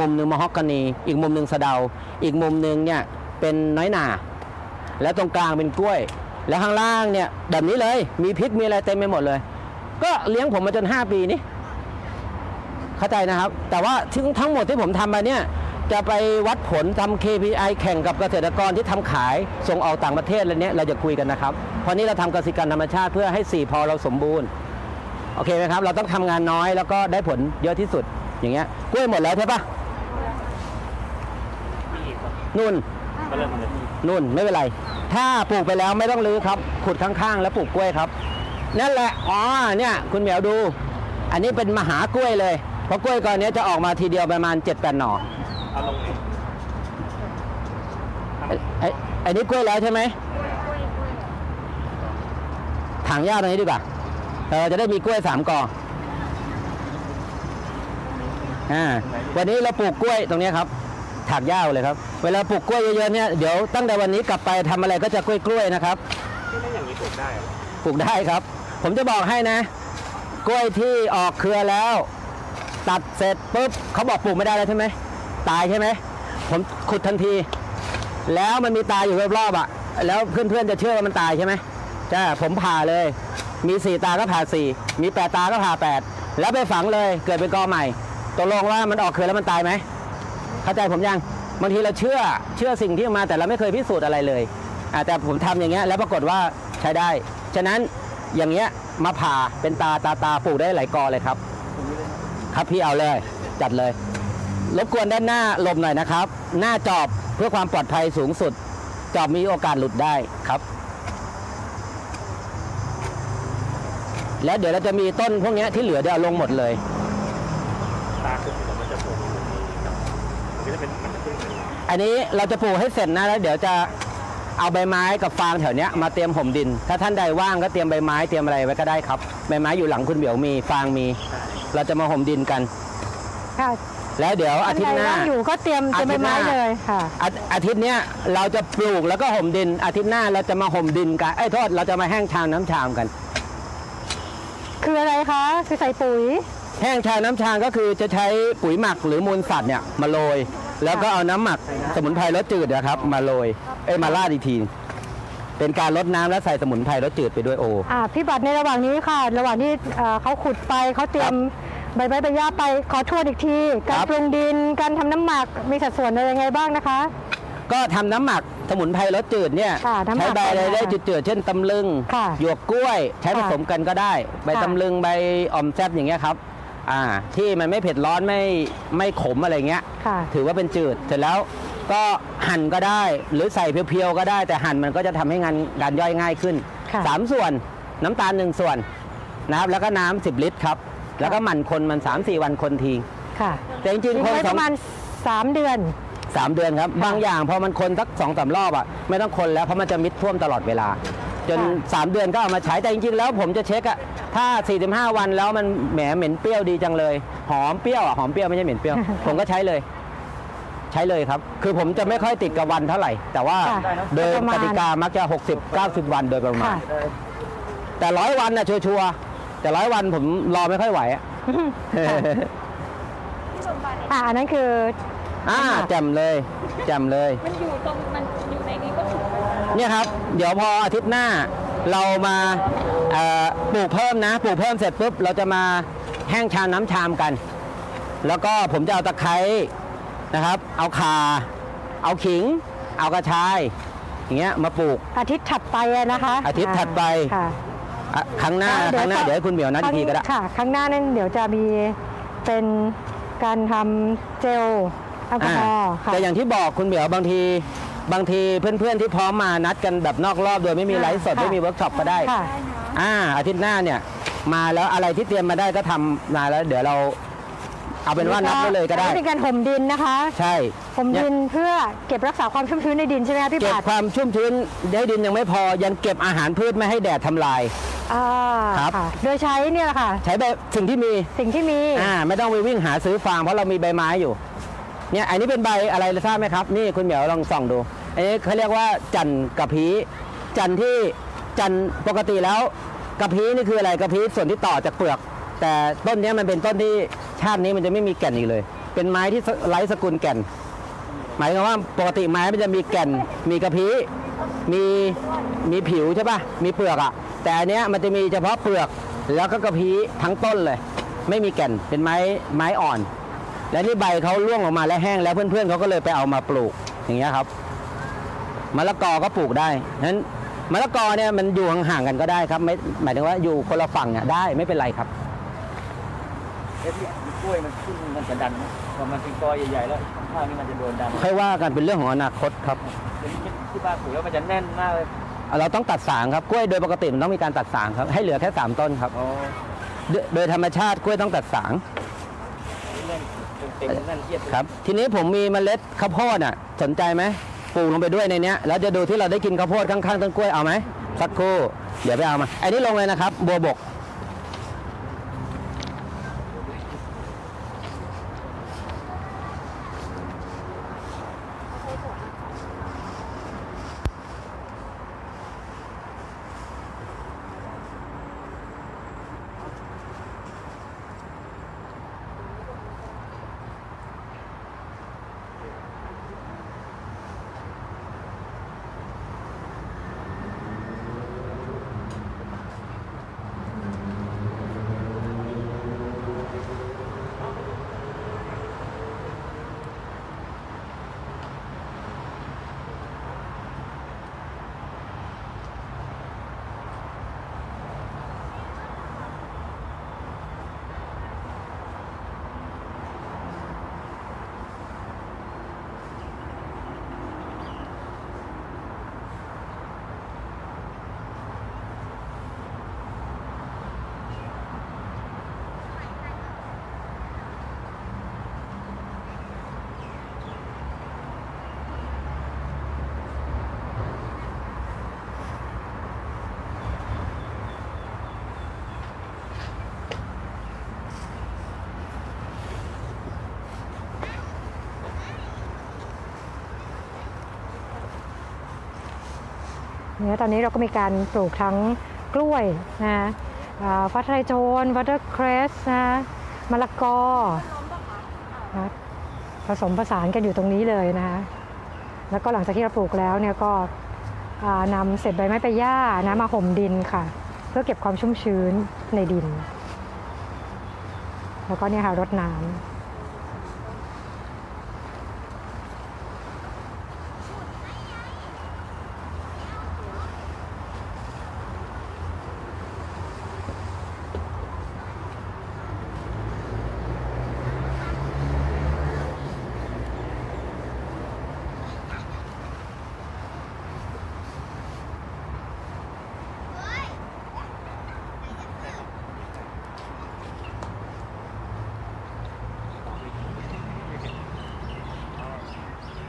มุมหนึ่งมะฮอกกานีอีกมุมหนึ่งสะเดา อีกมุมหนึ่งเนี่ยเป็นน้อยหนาแล้วตรงกลางเป็นกล้วย แล้วข้างล่างเนี่ยแบบนี้เลยมีพริกมีอะไรเต็มไปหมดเลย ก็เลี้ยงผมมาจน 5 ปีนี้เข้าใจนะครับ แต่ว่าทั้งทั้งหมดที่ผมทำมาเนี่ยจะไปวัดผลทำ KPI แข่งกับเกษตรกรที่ทำขายส่งออกต่างประเทศอะไรเนี้ยเราจะคุยกันนะครับ เพราะนี้เราทำเกษตรกรรมธรรมชาติเพื่อให้ 4 พอเราสมบูรณ์โอเคไหมครับ เราต้องทำงานน้อยแล้วก็ได้ผลเยอะที่สุดอย่างเงี้ยกล้วยหมดแล้วใช่ปะ นุ่นก็เริ่มเลยนุ่นไม่เป็นไร ถ้าปลูกไปแล้วไม่ต้องรื้อครับ ขุดข้างๆ แล้วปลูกกล้วยครับ นั่นแหละ อ๋อ เนี่ย คุณเหมียวดู อันนี้เป็นมหากล้วยเลย เพราะกล้วยก้อนนี้จะออกมาทีเดียวประมาณ7จ็ดแปดหน่อเอาลงไหนไอ้ไอ้ไอ้นี่กล้วยแล้วใช่ไหมถังหญ้าตรงนี้ดีกว่าเราจะได้มีกล้วยสามกออ่าวันนี้เราปลูกกล้วยตรงเนี้ยครับ ถากหญ้าเลยครับ เวลาปลูกกล้วยเยอะๆเนี่ยเดี๋ยวตั้งแต่วันนี้กลับไปทำอะไรก็จะกล้วยๆนะครับที่ไม่อย่างนี้ปลูกได้เหรอปลูกได้ครับ ผมจะบอกให้นะ กล้วยที่ออกเครือแล้ว ตัดเสร็จปุ๊บเขาบอกปลูกไม่ได้แล้วใช่ไหมตายใช่ไหมผมขุดทันที แล้วมันมีตายอยู่รอบๆอะ แล้วเพื่อนๆจะเชื่อว่ามันตายใช่ไหมใช่ผมผ่าเลย มีสี่ตาก็ผ่าสี่มีแปดตาก็ผ่าแปดแล้วไปฝังเลยเกิดเป็นกอใหม่ตกลงว่ามันออกเครือแล้วมันตายไหม เข้าใจผมยังบางทีเราเชื่อเชื่อสิ่งที่มาแต่เราไม่เคยพิสูจน์อะไรเลยแต่ผมทำอย่างเงี้ยแล้วปรากฏว่าใช้ได้ ฉะนั้นอย่างเงี้ยมาผ่าเป็นตาตาตาปลูกได้หลายกอเลยครับ ครับพี่เอาเลย จัดเลยรบกวนด้านหน้าลบหน่อยนะครับ หน้าจอบเพื่อความปลอดภัยสูงสุด จอบมีโอกาสหลุดได้ครับ แล้วเดี๋ยวเราจะมีต้นพวกนี้ที่เหลือเดี๋ยวลงหมดเลย ตาขึ้นแล้วมันจะปลูกอยู่นี่ครับมันก็จะเป็นมันจะขึ้นเป็น อันนี้เราจะปลูกให้เสร็จนะแล้วเดี๋ยวจะเอาใบไม้กับฟางแถวเนี้ยมาเตรียมห่มดิน ถ้าท่านใดว่างก็เตรียมใบไม้เตรียมอะไรไว้ก็ได้ครับ ใบไม้อยู่หลังคุณเบียวมีฟางมี เราจะมาห่มดินกัน ค่ะแล้วเดี๋ยวอาทิตย์หน้า ท่ใดว่งอยู่ก็เตรียมเตรียมใบไม้อาทิตย์หน้า เลยค่ะ อาอาทิตย์เนี้ยเราจะปลูกแล้วก็ห่มดิน อาทิตย์หน้าเราจะมาห่มดินกันไอ้ยโทษเราจะมาแห้งชามน้ำชามกัน คืออะไรคะ คือใส่ปุ๋ย แห้งชามน้ำชามก็คือจะใช้ปุ๋ยหมักหรือมูลสัตว์เนี่ยมาโรย แล้วก็เอาน้ำหมักสมุนไพรรสจืดนะครับ มาโรยเอ้ยมาราดอีกทีเป็นการลดน้ำและใส่สมุนไพรรสจืดไปด้วยโอ อ่าพี่บัตรในระหว่างนี้ค่ะ ระหว่างที่เอ่อเขาขุดไปเขาเตรียมใบไม้ใบหญ้าไปขอทวนอีกทีการครับปรุงดินการทำน้ำหมักมีสัดส่วนอะไรยังไงบ้างนะคะ ก็ทำน้ำหมักสมุนไพรรสจืดเนี่ยค่ะน้ำหมัใช้กใบอะไรค่ะได้จืดๆเช่นตำลึงค่ะหยวกกล้วย ใช้ผค่ะสมกันก็ได้ ใบค่ะ ตำลึงใบอ่อมแซบอย่างเงี้ยครับ อ่าที่มันไม่เผ็ดร้อนไม่ไม่ขมอะไรเงี้ย ค่ะ ถือว่าเป็นจืดเสร็จแล้วก็หั่นก็ได้หรือใส่เพียวๆก็ได้ แต่หั่นมันก็จะทำให้งานการย่อยง่ายขึ้นค่ะ สามส่วนน้ำตาลหนึ่งส่วนนะครับแล้วก็น้ำสิบลิตรครับ แล้วก็หมั่นคนมัน 3 4 วันคนทีค่ะแต่จริงทิ้งๆคนไว้สปอง ระมาณ 3 เดือน สามเดือนครับ บางอย่างพอมันคนสักสองสามรอบอะไม่ต้องคนแล้วเพราะมันจะมิดท่วมตลอดเวลา จนค่ะ3เดือนก็เอามาใช้แต่จริงๆแล้วผมจะเช็คอะ ถ้า 45 วันแล้วมันแหมเหม็นเปรี้ยวดีจังเลย หอมเปรี้ยวอะหอมเปรี้ยวไม่ใช่เหม็นเปรี้ยว ผมก็ใช้เลย ใช้เลยครับ คือผมจะไม่ค่อยติดกับวันเท่าไหร่ แต่ว่าค่ะโดยประมาณ กติกามักจะ 60 90 วันโดยประมาค่ะ ณ แต่ร้อยวันน่ะชัวร์ๆแต่ร้อยวันผมรอไม่ค่อยไหวอะอ่าอันนั้นคือ อ่าแจ่มเลยแจ่มเลย มันอยู่ตรงมันอยู่ในนี้ก็ถูกเนี่ยครับ เดี๋ยวพออาทิตย์หน้าเรามาเอ่อ ปลูกเพิ่มนะปลูกเพิ่มเสร็จปุ๊บเราจะมาแห้งชามน้ำชามกัน แล้วก็ผมจะเอาตะไคร้นะครับ เอาข่าเอาขิง เอากระชายอย่างเงี้ยมาปลูกอาทิตย์ถัดไปอะนะคะ อาทิตย์ถัดไปค่ะอะครั้งหน้าครั้งหน้าเดี๋ยวให้คุณเหมียวนัดอีกทีก็ได้ค่ะครั้งหน้านั่นเดี๋ยวจะมีเป็นการทำเจลแอลกอฮอล์ค่ะแต่อย่างที่บอกคุณเหมียวบางทีบางทีเพื่อนๆที่พร้อมมานัดกันแบบนอกรอบโดยไม่มีค่ะไลฟ์สดค่ะไม่มีเวิร์กช็อปก็ได้ค่ะ อ่าอาทิตย์หน้าเนี่ย มาแล้วอะไรที่เตรียมมาได้ก็ทำมาแล้ว เดี๋ยวเราเอาเป็นว่านัดไว้เลยก็ได้ อันนี้เป็นการห่มดินนะคะ ใช่ห่มเนี่ยดินเพื่อเก็บรักษาความชุ่มชื้นในดินใช่ไหมคะพี่เก็บปัดความชุ่มชื้นให้ดินยังไม่พอยังเก็บอาหารพืชไม่ให้แดดทำลาย อ่าครับค่ะโดยใช้เนี่ยแหละค่ะ ใช้แบบสิ่งที่มี สิ่งที่มีอ่าไม่ต้องไปวิ่งหาซื้อฟางเพราะเรามีใบไม้อยู่ เนี่ยอันนี้เป็นใบอะไรทราบไหมครับ นี่คุณเหมียวลองส่องดูอันนี้เขาเรียกว่าจันกระพีจันที่ จันปกติแล้วกระพี้นี่คืออะไรกระพี้ส่วนที่ต่อจากเปลือก แต่ต้นนี้มันเป็นต้นที่ชาตินี้มันจะไม่มีแก่นอีกเลย เป็นไม้ที่ไร้สกุลแก่น หมายความว่าปกติไม้มันจะมีแก่น มีกระพี้มีมีผิวใช่ปะมีเปลือกอะแต่อันเนี้ยมันจะมีเฉพาะเปลือกแล้วก็กระพี้ทั้งต้นเลย ไม่มีแก่นเป็นไม้ไม้อ่อน และนี่ใบเขาร่วงออกมาและแห้งแล้วเพื่อนๆเขาก็เลยไปเอามาปลูกอย่างเงี้ยครับมะละกอก็ปลูกได้ฉะนั้น มะละกอเนี่ยมันอยู่ห่างๆกันก็ได้ครับไม่หมายถึงว่าอยู่คนละฝั่งเนี่ยได้ไม่เป็นไรครับเอ๊ะพี่กล้วยมันขึ้นมันจะดันไหมพอมันเป็นกอใหญ่ๆแล้วข้างๆนี่มันจะโดนดันค่อยว่ากันเป็นเรื่องของอนาคตครับเป็นที่บ้านปลูกแล้วมันจะแน่นมากเลยเราต้องตัดสางครับกล้วยโดยปกติมันต้องมีการตัดสางครับให้เหลือแค่สามต้นครับอ๋อโดยโดยธรรมชาติกล้วยต้องตัดสางแน่นเต็มๆแน่นเอียดเลยครับ ทีนี้ผมมีเมล็ดข้าวโพดอะ สนใจไหม ปลูกลงไปด้วยในเนี้ยแล้วจะดูที่เราได้กินข้าวโพดข้างๆต้นกล้วยเอาไหมสักครู่เดี๋ยวไปเอามาอันนี้ลงเลยนะครับ บัวบก ตอนนี้เราก็มีการปลูกทั้งกล้วยนะอ่าฟ้าทลายโจรวัตเตอร์เครสนะมะละกอนะผสมผสานกันอยู่ตรงนี้เลยนะคะแล้วก็หลังจากที่เราปลูกแล้วเนี่ยก็นำเศษใบไม้ใบหญ้านะมาห่มดินค่ะ เพื่อเก็บความชุ่มชื้นในดิน แล้วก็เนี่ยค่ะรดน้ำ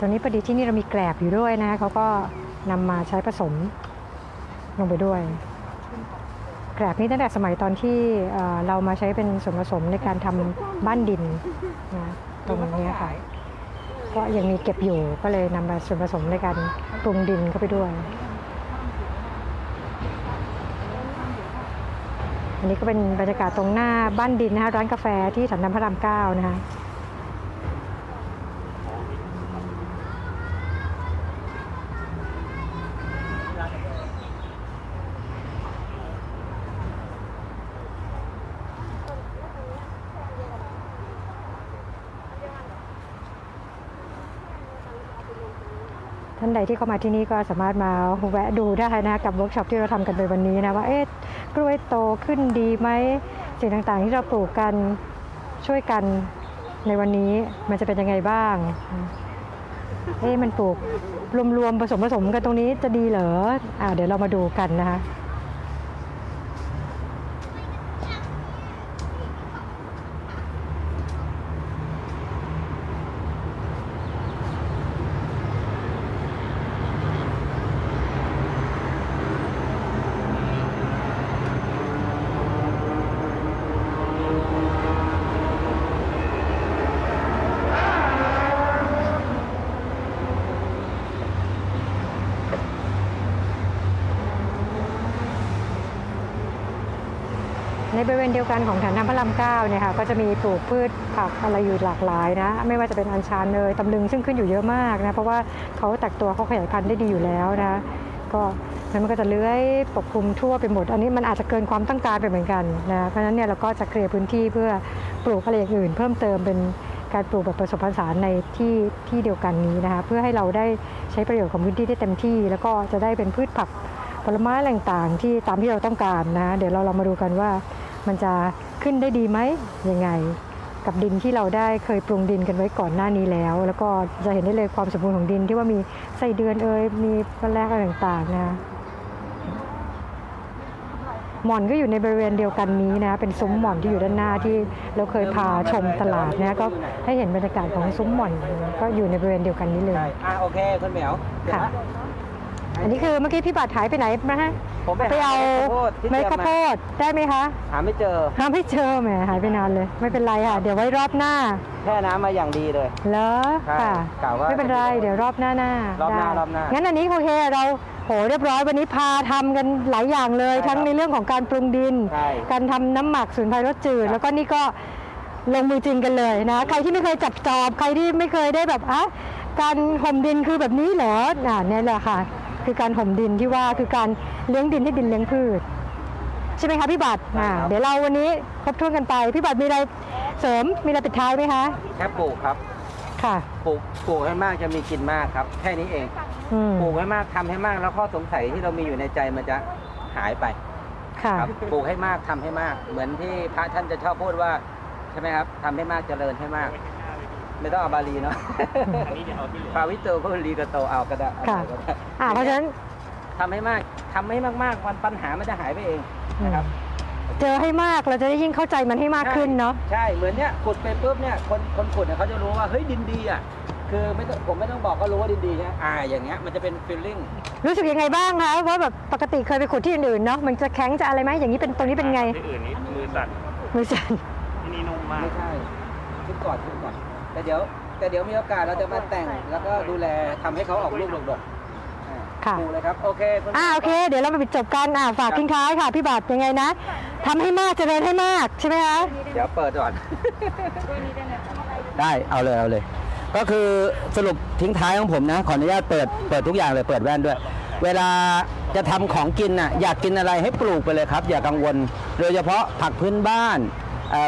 ตอนนี้พอดีที่นี่เรามีแกลบอยู่ด้วยนะเขาก็นำมาใช้ผสมลงไปด้วย แกลบนี้ตั้งแต่สมัยตอนที่เรามาใช้เป็นส่วนผสมในการทำบ้านดินนะตรงนี้ค่ะก็ยังมีเก็บอยู่ก็เลยนำมาส่วนผสมในการปรุงดินเข้าไปด้วย อันนี้ก็เป็นบรรยากาศตรงหน้าบ้านดินนะคะร้านกาแฟที่สันดานพระรามเก้านะคะานใดที่เข้ามาที่นี่ก็สามารถมาแวะดูได้นะกับเวิร์กช็อปที่เราทำกันไปวันนี้นะว่าเอ๊ะกล้วยโตขึ้นดีไหมสิ่งต่างๆ ที่เราปลูกกันช่วยกันในวันนี้มันจะเป็นยังไงบ้างเอ๊ะมันปลูกรวมๆผสมผสมกันตรงนี้จะดีเหรออ่าเดี๋ยวเรามาดูกันนะคะ ในบริเวณเดียวกันของฐานน้ำพระรามเก้าเนี่ยค่ะก็จะมีปลูกพืชผักอะไรอยู่หลากหลายนะไม่ว่าจะเป็นอัญชันเลยตำลึงซึ่งขึ้นอยู่เยอะมากนะเพราะว่าเขาแตกตัวเขาขยายพันธุ์ได้ดีอยู่แล้วนะก็มันก็จะเลื้อยปกคลุมทั่วไปหมด อันนี้มันอาจจะเกินความต้องการไปเหมือนกันนะเพราะฉะนั้นเนี่ยเราก็จะเคลียร์พื้นที่เพื่อปลูกอะไรอย่างอื่น เพิ่มเติมเป็นการปลูกแบบผสมผสานในที่ที่เดียวกันนี้นะคะเพื่อให้เราได้ใช้ประโยชน์ของพื้นที่ได้เต็มที่ แล้วก็จะได้เป็นพืชผักผลไม้ต่างๆ ที่ตามที่เราต้องการนะเดี๋ยวเราลองมาดูกันว่า มันจะขึ้นได้ดีไหมยังไง กับดินที่เราได้เคยปรุงดินกันไว้ก่อนหน้านี้แล้ว แล้วก็จะเห็นได้เลยความสมบูรณ์ของดินที่ว่ามีไส้เดือนเอ่ยมีแมลงอะไรต่างๆนะหม่อนก็อยู่ในบริเวณเดียวกันนี้นะ เป็นซุ้มหม่อนที่อยู่ด้านหน้าที่เราเคยพาชมตลาดนะก็ให้เห็นบรรยากาศของซุ้มหม่อนก็อยู่ในบริเวณเดียวกันนี้เลยใช่อะโอเคคุณเหมียวเสร็จค่ะละ อันนี้คือเมื่อกี้พี่บาทหายไปไหนนะฮะผมไปไปเอาหาเม็ดข้าวโพดที่เม็ดข้าวโพดได้ไหมคะหาไม่เจอหาไม่เจอแหมหายไปนานเลย ไม่เป็นไรค่ะ เดี๋ยวไว้รอบหน้าแช่น้ำมาอย่างดีเลยเหรอใช่ค่ะกะว่าไม่เป็นไรเดี๋ยวรอบหน้าหน้ารอบหน้าได้รอบหน้างั้งั้นอันนี้โอเคเราโหเรียบร้อยวันนี้พาทำกันหลายอย่างเลยใช่ครับทั้งในเรื่องของการปรุงดินใช่การทำน้ำหมักสูนไพรรสจืดครับแล้วก็นี่ก็ลงมือจริงกันเลยนะ ใครที่ไม่เคยจับจอบ ใครที่ไม่เคยได้แบบอะการห่มดินคือแบบนี้เหรออ่าเนี่ยแหละค่ะ คือการห่มดินที่ว่าคือการเลี้ยงดินให้ดินเลี้ยงพืช ใช่ไหมคะพี่บัตรอ่าเดี๋ยวเราวันนี้ครบถ้วนกันไป พี่บัตรมีอะไรเสริมมีอะไรปิดท้ายไหมคะแค่ปลูกครับค่ะปลูกปลูกให้มากจะมีกินมากครับ แค่นี้เองอืมปลูกให้มากทำให้มากแล้วข้อสงสัยที่เรามีอยู่ในใจมันจะหายไปค่ะ ครับปลูกให้มากทำให้มาก เหมือนที่พระท่านจะชอบพูดว่าใช่ไหมครับทำให้มากเจริญให้มาก ไม่ต้องเอาบาลีเนาะอันนี้เดี๋ยวเอาที่เหลือปาวิโตก็ลีกโตเอาก็ได้เอาค่ะ ก็ได้อ่าเพราะฉะนั้นทำให้มากทำให้มากๆวันปัญหามันจะหายไปเองนะครับ เจอให้มากเราจะได้ยิ่งเข้าใจมันให้มากขึ้นเนาะ ใช่ เหมือนเนี้ยขุดไปปุ๊บเนี่ยคนคนขุดเนี่ยเขาจะรู้ว่าเฮ้ยดินดีอะ คือไม่ต้องผมไม่ต้องบอกก็รู้ว่าดินดีใช่ไหมอ่าอย่างเงี้ยมันจะเป็นฟีลลิ่งรู้สึกยังไงบ้างคะว่าแบบปกติเคยไปขุดที่อื่นๆเนาะมันจะแข็งจะอะไรไหมอย่างนี้เป็นตรงนี้เป็นไงที่อื่นนี้มือสั่นมือสั่นที่นี่นุ่มมาก ไม่ใช่ขึ้นก่อนขึ้นก่อน แต่เดี๋ยวแต่เดี๋ยวมีโอกาสเราจะมาแต่งแล้วก็ดูแลทำให้เขาออกลูกดกๆอ่าค่ะ ดูเลยครับ โอเคคุณอ่าโอเค เดี๋ยวเรามาปิดจบกันอ่าฝากทิ้งท้ายค่ะ พี่บัตรยังไงนะทำให้มากเจริญให้มากใช่ไหมคะเดี๋ยวเปิดก่อน ได้เอาเลยเอาเลย ก็คือสรุปทิ้งท้ายของผมนะ ขออนุญาตเปิดเปิดทุกอย่างเลยเปิดแว่นด้วย เวลาจะทำของกินน่ะอยากกินอะไรให้ปลูกไปเลยครับ อย่ากังวล โดยเฉพาะผักพื้นบ้าน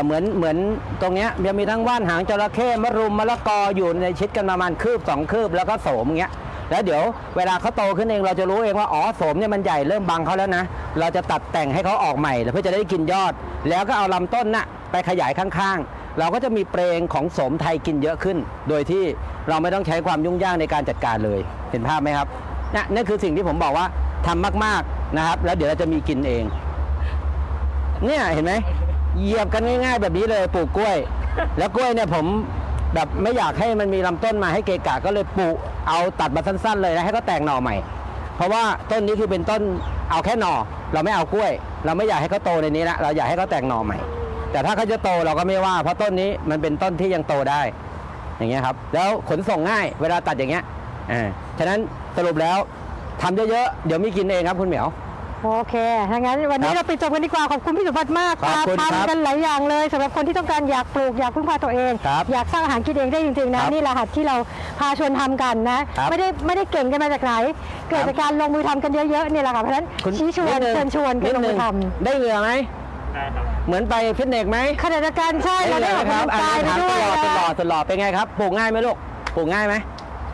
เหมือนเหมือนตรงเนี้ยังมีทั้งว่านหางจระเข้มะรุมมะละกออยู่ในชิดกันประมาณคืบสองคืบแล้วก็โสมอย่างเงี้ยแล้วเดี๋ยวเวลาเขาโตขึ้นเองเราจะรู้เองว่าอ๋อโสมเนี่ยมันใหญ่เริ่มบังเขาแล้วนะ เราจะตัดแต่งให้เขาออกใหม่เพื่อจะได้กินยอด แล้วก็เอาลำต้นน่ะไปขยายข้างๆ เราก็จะมีเปลงของโสมไทยกินเยอะขึ้น โดยที่เราไม่ต้องใช้ความยุ่งยากในการจัดการเลย เห็นภาพไหมครับนะนั่นคือสิ่งที่ผมบอกว่าทำมากๆนะครับ แล้วเดี๋ยวเราจะมีกินเอง เนี่ยเห็นไหม เหยียบกันง่ายๆแบบนี้เลยปลูกกล้วย แล้วกล้วยเนี่ยผมแบบไม่อยากให้มันมีลำต้นมาให้เกะกะก็เลยปลูกเอาตัดมาสั้น ๆ เลยนะให้เขาแตกหน่อใหม่ เพราะว่าต้นนี้คือเป็นต้นเอาแค่หน่อ เราไม่เอากล้วย เราไม่อยากให้เขาโตในนี้ละเราอยากให้เขาแตกหน่อใหม่ แต่ถ้าเขาจะโตเราก็ไม่ว่า เพราะต้นนี้มันเป็นต้นที่ยังโตได้ อย่างเงี้ยครับ แล้วขนส่งง่ายเวลาตัดอย่างเงี้ยอ่าฉะนั้นสรุปแล้วทำเยอะๆเดี๋ยวมีกินเองครับคุณเหมียว โอเคถ้างั้นวันนี้ครับเราไปจบกันดีกว่า ขอบคุณพี่สุภัฒน์มากขอบคุณครับทำกันหลายอย่างเลยสำหรับคนที่ต้องการอยากปลูกอยากพึ่งพาตัวเองครับอยากสร้างอาหารกินเองได้จริงๆนะครับนี่แหละค่ะที่เราพาชวนทำกันนะครับไม่ได้ไม่ได้เก่งกันมาจากไหน เกิดจากการลงมือทำกันเยอะๆนี่แหละค่ะเพราะฉะนั้นคุณชี้ชวนดงเชิญชวนกันลงมือทได้เหงื่อไหมได้ครับเหมือนไปฟิตเนสไหมำขณะเดียวกันใช่เราได้ออกกำลังกายไปถามด้ตวยลอดตนะลอดตลอดเป็นไงครับปลูกง่ายไหมลูกปลูกง่ายไหม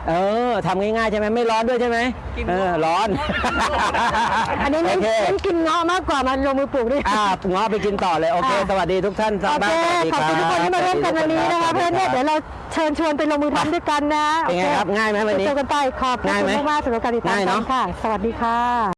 เออทำง่ายๆใช่ไหมไม่ร้อนด้วยใช่ไหมเออร้อน อันนี้เน้นโอเค เน้นกินเงาะมากกว่ามาลงมือปลูกด้วย อ่าง้อไปกินต่อเลย โอเค อะ สวัสดีทุกท่านโอบ้าเคนสวัสดีขอบคุณทุกคนที่มาร่วมกันวันนี้นะคะสเพื่วัอนสดีเนี่ยรับเดี๋ยวเราเชิญชวนไปลงมือทำด้วยกันนะเป็นไงครับ ง่ายไหมวันนี้ เจอกันไปขอบคุณง่ายไหมมากๆสำหรับการติดตามง่ายกัเนนอะค่ะ สวัสดีค่ะ